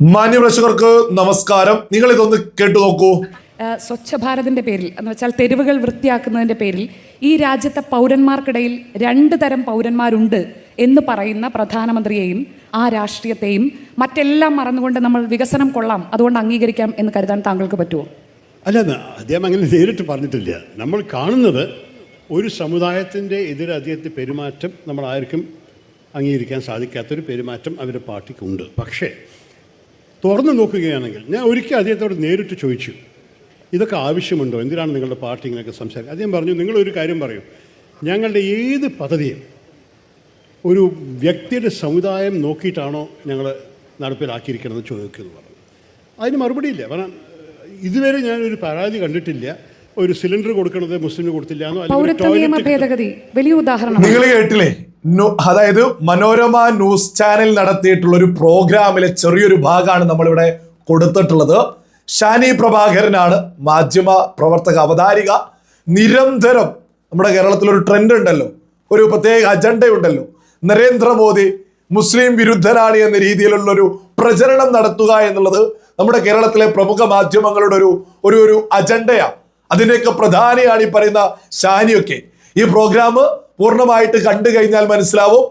മാന്യപ്രേക്ഷകർക്ക് നമസ്കാരം. നിങ്ങൾ ഇതൊന്ന് കേട്ടു നോക്കൂ. സ്വച്ഛ ഭാരതിന്റെ പേരിൽ എന്ന് വെച്ചാൽ തെരുവുകൾ വൃത്തിയാക്കുന്നതിന്റെ പേരിൽ ഈ രാജ്യത്തെ പൗരന്മാർക്കിടയിൽ രണ്ട് തരം പൗരന്മാരുണ്ട് എന്ന് പറയുന്ന പ്രധാനമന്ത്രിയെയും ആ രാഷ്ട്രീയത്തെയും മറ്റെല്ലാം മറന്നുകൊണ്ട് നമ്മൾ വികസനം കൊള്ളാം അതുകൊണ്ട് അംഗീകരിക്കാം എന്ന് കരുതാൻ താങ്കൾക്ക് പറ്റുമോ? അല്ല അദ്ദേഹം അങ്ങനെ നേരിട്ട് പറഞ്ഞിട്ടില്ല. നമ്മൾ കാണുന്നത് ഒരു സമുദായത്തിന്റെ എതിരെ അദ്ദേഹത്തിന്റെ പെരുമാറ്റം നമ്മൾ ആർക്കും അംഗീകരിക്കാൻ സാധിക്കാത്തൊരു പെരുമാറ്റം അവരുടെ പാർട്ടിക്കുണ്ട്. പക്ഷേ തുറന്നു നോക്കുകയാണെങ്കിൽ ഞാൻ ഒരിക്കൽ അദ്ദേഹത്തോട് നേരിട്ട് ചോദിച്ചു ഇതൊക്കെ ആവശ്യമുണ്ടോ? എന്തിനാണ് നിങ്ങളുടെ പാർട്ടി ഇങ്ങനെയൊക്കെ സംസാരിക്കുക അദ്ദേഹം പറഞ്ഞു നിങ്ങളൊരു കാര്യം പറയൂ. ഞങ്ങളുടെ ഏത് പദ്ധതിയും ഒരു വ്യക്തിയുടെ സമുദായം നോക്കിയിട്ടാണോ ഞങ്ങൾ നടപ്പിലാക്കിയിരിക്കണമെന്ന് ചോദിക്കുന്നു പറഞ്ഞു. അതിന് മറുപടിയില്ല കാരണം ഇതുവരെ ഞാനൊരു പരാതി കണ്ടിട്ടില്ല. ഒരു സിലിണ്ടർ കൊടുക്കണത് മുസ്ലിമിന് കൊടുത്തില്ല എന്നോ അല്ലെങ്കിൽ വലിയ ഉദാഹരണം നിങ്ങൾ കേട്ടില്ലേ? അതായത് മനോരമ ന്യൂസ് ചാനൽ നടത്തിയിട്ടുള്ള ഒരു പ്രോഗ്രാമിലെ ചെറിയൊരു ഭാഗമാണ് നമ്മളിവിടെ കൊടുത്തിട്ടുള്ളത്. ഷാനി പ്രഭാകരനാണ് മാധ്യമ പ്രവർത്തക അവതാരിക. നിരന്തരം നമ്മുടെ കേരളത്തിലൊരു ട്രെൻഡ് ഉണ്ടല്ലോ. ഒരു പ്രത്യേക അജണ്ടയുണ്ടല്ലോ നരേന്ദ്രമോദി മുസ്ലിം വിരുദ്ധനാണ് എന്ന രീതിയിലുള്ള ഒരു പ്രചരണം നടത്തുക എന്നുള്ളത് നമ്മുടെ കേരളത്തിലെ പ്രമുഖ മാധ്യമങ്ങളുടെ ഒരു ഒരു ഒരു അജണ്ടയാണ് അതിന്റെയൊക്കെ പ്രധാനിയാണ് ഈ പറയുന്ന ഷാനിയൊക്കെ ഈ പ്രോഗ്രാം പൂർണമായിട്ട് കണ്ടു കഴിഞ്ഞാൽ മനസ്സിലാവും.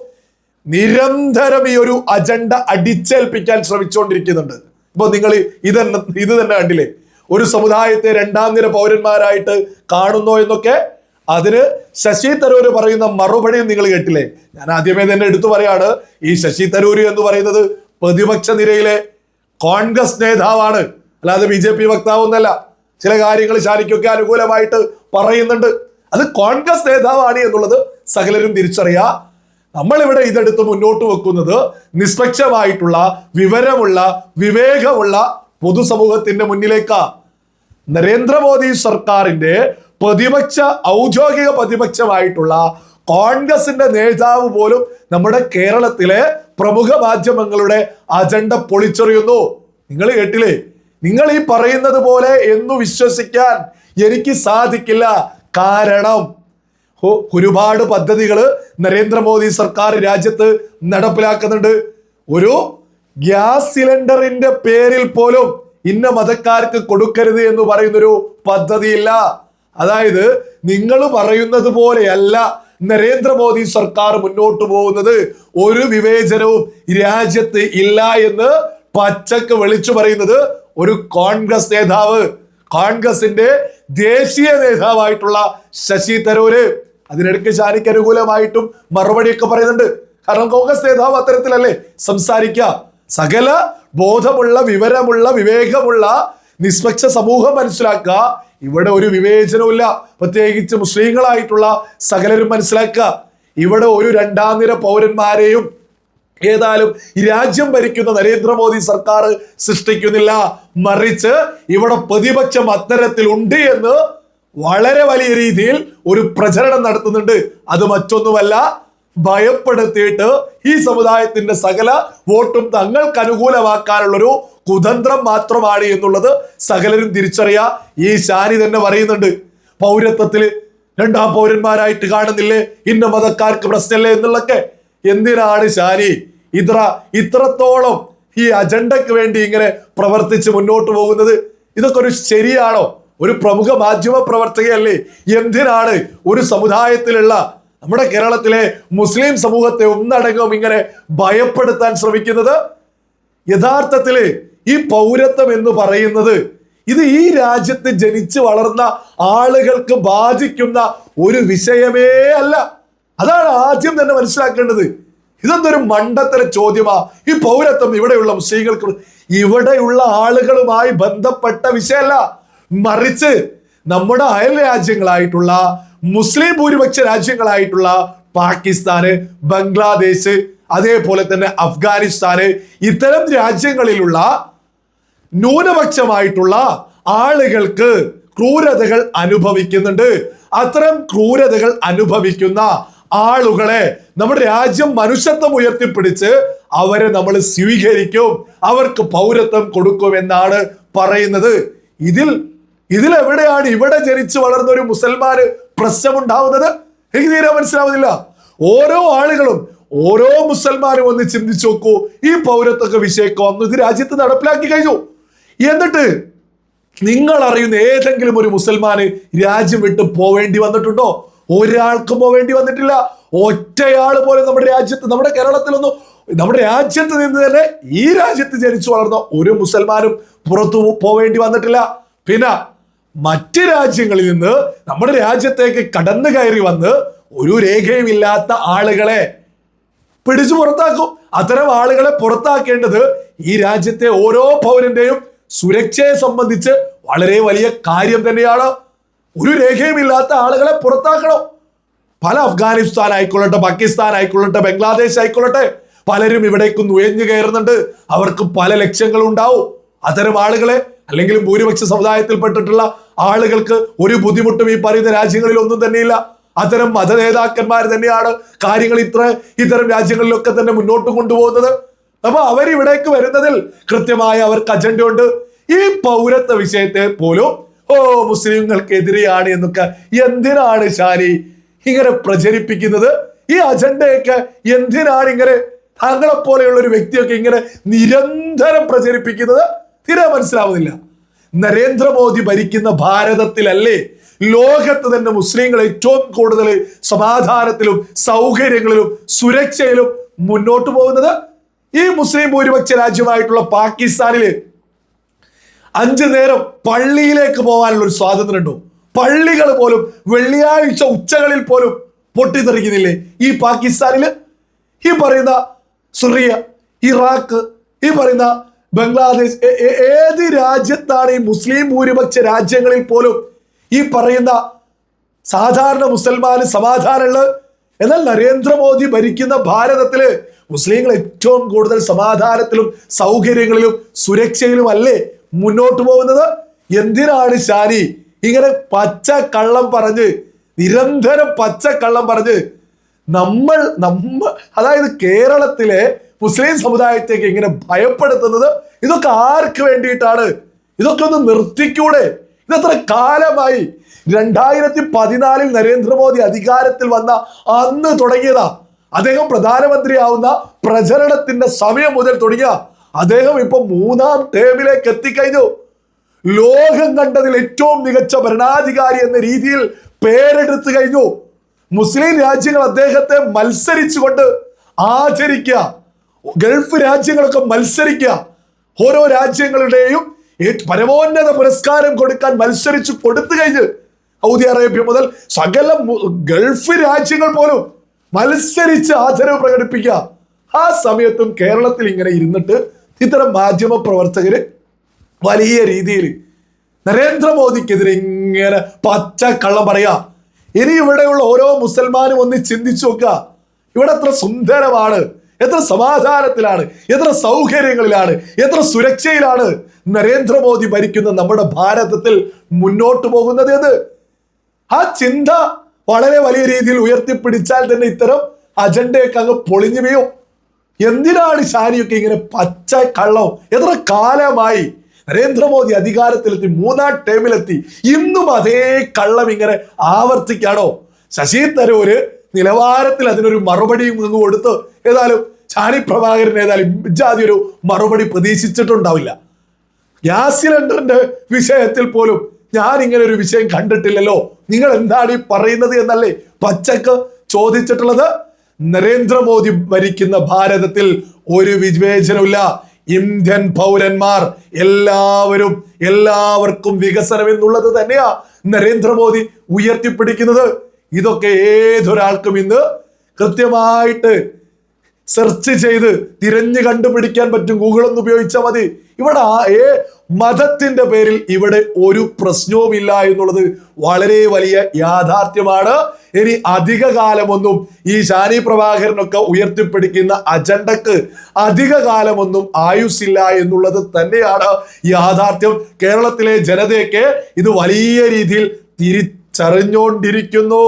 നിരന്തരം ഈ ഒരു അജണ്ട അടിച്ചേൽപ്പിക്കാൻ ശ്രമിച്ചുകൊണ്ടിരിക്കുന്നുണ്ട്. ഇപ്പൊ നിങ്ങൾ ഇത് ഇത് തന്നെ കണ്ടില്ലേ? ഒരു സമുദായത്തെ രണ്ടാം നിര പൗരന്മാരായിട്ട് കാണുന്നോ എന്നൊക്കെ അതിന് ശശി തരൂർ പറയുന്ന മറുപടിയും നിങ്ങൾ കേട്ടില്ലേ? ഞാൻ ആദ്യമേ തന്നെ എടുത്തു പറയാണ് ഈ ശശി തരൂർ എന്ന് പറയുന്നത് പ്രതിപക്ഷ നിരയിലെ കോൺഗ്രസ് നേതാവാണ്. അല്ലാതെ ബി ജെ പി വക്താവൊന്നല്ല. ചില കാര്യങ്ങൾ ശാരിക്കൊക്കെ അനുകൂലമായിട്ട് പറയുന്നുണ്ട്. അത് കോൺഗ്രസ് നേതാവാണ് എന്നുള്ളത് സകലരും തിരിച്ചറിയുക നമ്മളിവിടെ ഇതെടുത്ത് മുന്നോട്ട് വെക്കുന്നത് നിഷ്പക്ഷമായിട്ടുള്ള വിവരമുള്ള വിവേകമുള്ള പൊതുസമൂഹത്തിന്റെ മുന്നിലേക്കാ. നരേന്ദ്രമോദി സർക്കാരിന്റെ പ്രതിപക്ഷ ഔദ്യോഗിക പ്രതിപക്ഷമായിട്ടുള്ള കോൺഗ്രസിന്റെ നേതാവ് പോലും നമ്മുടെ കേരളത്തിലെ പ്രമുഖ മാധ്യമങ്ങളുടെ അജണ്ട പൊളിച്ചെറിയുന്നു. നിങ്ങൾ കേട്ടില്ലേ? നിങ്ങൾ ഈ പറയുന്നത് പോലെ എന്നു വിശ്വസിക്കാൻ എനിക്ക് സാധിക്കില്ല. കാരണം. ഒരുപാട് പദ്ധതികൾ നരേന്ദ്രമോദി സർക്കാർ രാജ്യത്ത് നടപ്പിലാക്കുന്നുണ്ട്. ഒരു ഗ്യാസ് സിലിണ്ടറിന്റെ പേരിൽ പോലും ഇന്ന മതക്കാർക്ക് കൊടുക്കരുത് എന്ന് പറയുന്നൊരു പദ്ധതിയില്ല. അതായത് നിങ്ങൾ പറയുന്നത് പോലെയല്ല നരേന്ദ്രമോദി സർക്കാർ മുന്നോട്ട് പോകുന്നത്. ഒരു വിവേചനവും രാജ്യത്ത് ഇല്ല എന്ന് പച്ചക്ക് വിളിച്ചു പറയുന്നത് ഒരു കോൺഗ്രസ് നേതാവ്. കോൺഗ്രസിന്റെ ദേശീയ നേതാവായിട്ടുള്ള ശശി തരൂര് അതിനിടയ്ക്ക് ഷാനിക്ക് അനുകൂലമായിട്ടും മറുപടിയൊക്കെ പറയുന്നുണ്ട്. കാരണം കോൺഗ്രസ് നേതാവ് അത്തരത്തിലല്ലേ സംസാരിക്കുക സകല ബോധമുള്ള വിവരമുള്ള വിവേകമുള്ള നിഷ്പക്ഷ സമൂഹം മനസ്സിലാക്കുക ഇവിടെ ഒരു വിവേചനവുമില്ല. പ്രത്യേകിച്ച് മുസ്ലിങ്ങളായിട്ടുള്ള സകലരും മനസ്സിലാക്കുക ഇവിടെ ഒരു രണ്ടാം നിര പൗരന്മാരെയും ഏതായാലും രാജ്യം ഭരിക്കുന്ന നരേന്ദ്രമോദി സർക്കാർ സൃഷ്ടിക്കുന്നില്ല. മറിച്ച് ഇവിടെ പ്രതിപക്ഷം അത്തരത്തിൽ ഉണ്ട് എന്ന് വളരെ വലിയ രീതിയിൽ ഒരു പ്രചരണം നടത്തുന്നുണ്ട്. അത് മറ്റൊന്നുമല്ല ഭയപ്പെടുത്തിയിട്ട് ഈ സമുദായത്തിന്റെ സകല വോട്ടും തങ്ങൾക്ക് അനുകൂലമാക്കാനുള്ളൊരു കുതന്ത്രം മാത്രമാണ് എന്നുള്ളത് സകലരും തിരിച്ചറിയാ. ഈ ശാരി തന്നെ പറയുന്നുണ്ട് പൗരത്വത്തിൽ രണ്ടാം പൗരന്മാരായിട്ട് കാണുന്നില്ലേ? ഇന്ന മതക്കാർക്ക് പ്രശ്നമില്ലേ? എന്നുള്ളൊക്കെ. എന്തിനാണ് ഷാനി ഇത്ര ഇത്രത്തോളം ഈ അജണ്ടയ്ക്ക് വേണ്ടി ഇങ്ങനെ പ്രവർത്തിച്ച് മുന്നോട്ട് പോകുന്നത്? ഇതൊക്കെ ഒരു ശരിയാണോ? ഒരു പ്രമുഖ മാധ്യമ പ്രവർത്തകയല്ലേ? എന്തിനാണ് ഒരു സമുദായത്തിലുള്ള നമ്മുടെ കേരളത്തിലെ മുസ്ലിം സമൂഹത്തെ ഒന്നടങ്കം ഇങ്ങനെ ഭയപ്പെടുത്താൻ ശ്രമിക്കുന്നത്? യഥാർത്ഥത്തിൽ ഈ പൗരത്വം എന്ന് പറയുന്നത് ഇത് ഈ രാജ്യത്ത് ജനിച്ചു വളർന്ന ആളുകൾക്ക് ബാധിക്കുന്ന ഒരു വിഷയമേ അല്ല. അതാണ് ആദ്യം തന്നെ മനസ്സിലാക്കേണ്ടത്. ഇതെന്തൊരു മണ്ടത്തര ചോദ്യമാ. ഈ പൗരത്വം ഇവിടെയുള്ള മുസ്ലിങ്ങൾക്ക് ഇവിടെയുള്ള ആളുകളുമായി ബന്ധപ്പെട്ട വിഷയമല്ല. മറിച്ച് നമ്മുടെ അയൽ രാജ്യങ്ങളായിട്ടുള്ള മുസ്ലിം ഭൂരിപക്ഷ രാജ്യങ്ങളായിട്ടുള്ള പാകിസ്ഥാന് ബംഗ്ലാദേശ് അതേപോലെ തന്നെ അഫ്ഗാനിസ്ഥാന് ഇത്തരം രാജ്യങ്ങളിലുള്ള ന്യൂനപക്ഷമായിട്ടുള്ള ആളുകൾക്ക് ക്രൂരതകൾ അനുഭവിക്കുന്നുണ്ട്. അത്തരം ക്രൂരതകൾ അനുഭവിക്കുന്ന ആളുകളെ നമ്മുടെ രാജ്യം മനുഷ്യത്വം ഉയർത്തിപ്പിടിച്ച് അവരെ നമ്മൾ സ്വീകരിക്കും അവർക്ക് പൗരത്വം കൊടുക്കും എന്നാണ് പറയുന്നത്. ഇതിൽ ഇതിൽ എവിടെയാണ് ഇവിടെ ജനിച്ചു വളർന്ന ഒരു മുസൽമാന് പ്രശ്നമുണ്ടാവുന്നത്? എനിക്ക് തീരെ മനസ്സിലാവുന്നില്ല. ഓരോ ആളുകളും ഓരോ മുസൽമാനും ഒന്ന് ചിന്തിച്ചു നോക്കൂ. ഈ പൗരത്വ വിഷയമൊക്കെ വന്നു ഇത് രാജ്യത്ത് നടപ്പിലാക്കി കഴിഞ്ഞു. എന്നിട്ട് നിങ്ങൾ അറിയുന്ന ഏതെങ്കിലും ഒരു മുസൽമാന് രാജ്യം വിട്ട് പോവേണ്ടി വന്നിട്ടുണ്ടോ? ഒരാൾക്കും പോവേണ്ടി വന്നിട്ടില്ല. ഒറ്റയാൾ പോലും നമ്മുടെ രാജ്യത്ത് നമ്മുടെ കേരളത്തിലൊന്നും നമ്മുടെ രാജ്യത്ത് നിന്ന് തന്നെ ഈ രാജ്യത്ത് ജനിച്ചു വളർന്ന ഒരു മുസൽമാനും പുറത്തു പോവേണ്ടി വന്നിട്ടില്ല. പിന്നെ മറ്റ് രാജ്യങ്ങളിൽ നിന്ന് നമ്മുടെ രാജ്യത്തേക്ക് കടന്നു കയറി വന്ന് ഒരു രേഖയും ഇല്ലാത്ത ആളുകളെ പിടിച്ചു പുറത്താക്കും. അത്തരം ആളുകളെ പുറത്താക്കേണ്ടത് ഈ രാജ്യത്തെ ഓരോ പൗരന്റെയും സുരക്ഷയെ സംബന്ധിച്ച് വളരെ വലിയ കാര്യം തന്നെയാണ്. ഒരു രേഖയുമില്ലാത്ത ആളുകളെ പുറത്താക്കണം. പല അഫ്ഗാനിസ്ഥാൻ ആയിക്കൊള്ളട്ടെ പാകിസ്ഥാൻ ആയിക്കൊള്ളട്ടെ ബംഗ്ലാദേശ് ആയിക്കൊള്ളട്ടെ പലരും ഇവിടേക്ക് നുഴഞ്ഞു കയറുന്നുണ്ട്. അവർക്ക് പല ലക്ഷ്യങ്ങളും ഉണ്ടാവും അത്തരം ആളുകളെ അല്ലെങ്കിൽ ഭൂരിപക്ഷ സമുദായത്തിൽപ്പെട്ടിട്ടുള്ള ആളുകൾക്ക് ഒരു ബുദ്ധിമുട്ടും ഈ പറയുന്ന രാജ്യങ്ങളിൽ ഒന്നും തന്നെയില്ല. അത്തരം മത നേതാക്കന്മാർ തന്നെയാണ് കാര്യങ്ങൾ ഇത്ര ഇത്തരം രാജ്യങ്ങളിലൊക്കെ തന്നെ മുന്നോട്ട് കൊണ്ടുപോകുന്നത്. അപ്പൊ അവരിവിടേക്ക് വരുന്നതിൽ കൃത്യമായ അവർക്ക് അജണ്ട ഉണ്ട്. ഈ പൗരത്വ വിഷയത്തെ പോലും ഓ മുസ്ലിങ്ങൾക്കെതിരെയാണ് എന്നൊക്കെ എന്തിനാണ് ഷാനി ഇങ്ങനെ പ്രചരിപ്പിക്കുന്നത്? ഈ അജണ്ടയൊക്കെ എന്തിനാണ് ഇങ്ങനെ താങ്കളെ പോലെയുള്ള ഒരു വ്യക്തിയൊക്കെ ഇങ്ങനെ നിരന്തരം പ്രചരിപ്പിക്കുന്നത്? തീരെ മനസ്സിലാവുന്നില്ല. നരേന്ദ്രമോദി ഭരിക്കുന്ന ഭാരതത്തിലല്ലേ ലോകത്ത് തന്നെ മുസ്ലിങ്ങൾ ഏറ്റവും കൂടുതൽ സമാധാനത്തിലും സൗകര്യങ്ങളിലും സുരക്ഷയിലും മുന്നോട്ട് പോകുന്നത്? ഈ മുസ്ലിം ഭൂരിപക്ഷ രാജ്യമായിട്ടുള്ള പാകിസ്ഥാനിൽ അഞ്ചു നേരം പള്ളിയിലേക്ക് പോകാനുള്ള ഒരു സ്വാതന്ത്ര്യമുണ്ടോ? പള്ളികൾ പോലും വെള്ളിയാഴ്ച ഉച്ചകളിൽ പോലും പൊട്ടിത്തെറിക്കുന്നില്ലേ? ഈ പാകിസ്ഥാനിൽ? ഈ പറയുന്ന സിറിയ ഇറാഖ് ഈ പറയുന്ന ബംഗ്ലാദേശ് ഏത് രാജ്യത്താണ് ഈ മുസ്ലിം ഭൂരിപക്ഷ രാജ്യങ്ങളിൽ പോലും ഈ പറയുന്ന സാധാരണ മുസൽമാന് സമാധാനമുള്ളത്? എന്നാൽ നരേന്ദ്രമോദി ഭരിക്കുന്ന ഭാരതത്തിൽ മുസ്ലിങ്ങൾ ഏറ്റവും കൂടുതൽ സമാധാനത്തിലും സൗകര്യങ്ങളിലും സുരക്ഷയിലും അല്ലേ മുന്നോട്ട് പോകുന്നത്? എന്തിനാണ് ഷാനി ഇങ്ങനെ പച്ച കള്ളം പറഞ്ഞ് നിരന്തരം പച്ച കള്ളം പറഞ്ഞ് നമ്മൾ നമ്മ അതായത് കേരളത്തിലെ മുസ്ലിം സമുദായത്തേക്ക് ഇങ്ങനെ ഭയപ്പെടുത്തുന്നത് ഇതൊക്കെ ആർക്ക് വേണ്ടിയിട്ടാണ്? ഇതൊക്കെ ഒന്ന് നിർത്തിക്കൂടെ? ഇതത്ര കാലമായി? രണ്ടായിരത്തി പതിനാലിൽ നരേന്ദ്രമോദി അധികാരത്തിൽ വന്ന അന്ന് തുടങ്ങിയതാ. അദ്ദേഹം പ്രധാനമന്ത്രിയാവുന്ന പ്രചരണത്തിന്റെ സമയം മുതൽ തുടങ്ങിയ അദ്ദേഹം ഇപ്പൊ മൂന്നാം ടേമിലേക്ക് എത്തിക്കഴിഞ്ഞു. ലോകം കണ്ടതിൽ ഏറ്റവും മികച്ച ഭരണാധികാരി എന്ന രീതിയിൽ പേരെടുത്തു കഴിഞ്ഞു. മുസ്ലിം രാജ്യങ്ങൾ അദ്ദേഹത്തെ മത്സരിച്ചുകൊണ്ട് ആചരിക്കുക. ഗൾഫ് രാജ്യങ്ങളൊക്കെ മത്സരിക്കുക. ഓരോ രാജ്യങ്ങളുടെയും പരമോന്നത പുരസ്കാരം കൊടുക്കാൻ മത്സരിച്ചു കൊടുത്തു കഴിഞ്ഞ് സൗദി അറേബ്യ മുതൽ സകല ഗൾഫ് രാജ്യങ്ങൾ പോലും മത്സരിച്ച് ആദരവ് പ്രകടിപ്പിക്കുക. ആ സമയത്തും കേരളത്തിൽ ഇങ്ങനെ ഇരുന്നിട്ട് ഇത്തരം മാധ്യമ പ്രവർത്തകര് വലിയ രീതിയിൽ നരേന്ദ്രമോദിക്കെതിരെ ഇങ്ങനെ പച്ച കള്ളം പറയാ. ഇനി ഇവിടെയുള്ള ഓരോ മുസൽമാനും ഒന്ന് ചിന്തിച്ചു നോക്കുക. ഇവിടെ എത്ര സുന്ദരമാണ്. എത്ര സമാധാനത്തിലാണ്. എത്ര സൗകര്യങ്ങളിലാണ്. എത്ര സുരക്ഷയിലാണ് നരേന്ദ്രമോദി ഭരിക്കുന്ന നമ്മുടെ ഭാരതത്തിൽ മുന്നോട്ട് പോകുന്നത് എന്ന്. ആ ചിന്ത വളരെ വലിയ രീതിയിൽ ഉയർത്തിപ്പിടിച്ചാൽ തന്നെ ഇത്തരം അജണ്ടയൊക്കെ അങ്ങ് പൊളിഞ്ഞു വീഴും. എന്തിനാണ് ഷാനിയൊക്കെ ഇങ്ങനെ പച്ച കള്ളം എത്ര കാലമായി നരേന്ദ്രമോദി അധികാരത്തിലെത്തി മൂന്നാം ടേമിലെത്തി ഇന്നും അതേ കള്ളം ഇങ്ങനെ ആവർത്തിക്കാണോ? ശശി തരൂര് നിലവാരത്തിൽ അതിനൊരു മറുപടിയും അങ്ങ് കൊടുത്ത് ഏതായാലും ഷാനി പ്രഭാകരൻ ഏതായാലും ഇജാതി ഒരു മറുപടി പ്രതീക്ഷിച്ചിട്ടുണ്ടാവില്ല. ഗ്യാസ് സിലിണ്ടറിന്റെ വിഷയത്തിൽ പോലും ഞാൻ ഇങ്ങനെ ഒരു വിഷയം കണ്ടിട്ടില്ലല്ലോ. നിങ്ങൾ എന്താണ് ഈ പറയുന്നത് എന്നല്ലേ പച്ചക്ക് ചോദിച്ചിട്ടുള്ളത്? നരേന്ദ്രമോദി ഭരിക്കുന്ന ഭാരതത്തിൽ ഒരു വിവേചനമില്ല ഇന്ത്യൻ പൗരന്മാർ എല്ലാവരും എല്ലാവർക്കും വികസനം എന്നുള്ളത് തന്നെയാ നരേന്ദ്രമോദി ഉയർത്തിപ്പിടിക്കുന്നത്. ഇതൊക്കെ ഏതൊരാൾക്കും ഇന്ന് കൃത്യമായിട്ട് സെർച്ച് ചെയ്ത് തിരഞ്ഞു കണ്ടുപിടിക്കാൻ പറ്റും. ഗൂഗിൾ ഒന്ന് ഉപയോഗിച്ചാൽ മതി. ഇവിടെ ഏ മതത്തിന്റെ പേരിൽ ഇവിടെ ഒരു പ്രശ്നവുമില്ല എന്നുള്ളത് വളരെ വലിയ യാഥാർത്ഥ്യമാണ്. ഇനി അധിക കാലമൊന്നും ഈ ഷാനി പ്രഭാകരനൊക്കെ ഉയർത്തിപ്പിടിക്കുന്ന അജണ്ടക്ക് അധിക കാലമൊന്നും ആയുസില്ല എന്നുള്ളത് തന്നെയാണ് യാഥാർത്ഥ്യം. കേരളത്തിലെ ജനതയൊക്കെ ഇത് വലിയ രീതിയിൽ തിരിച്ചറിഞ്ഞുകൊണ്ടിരിക്കുന്നു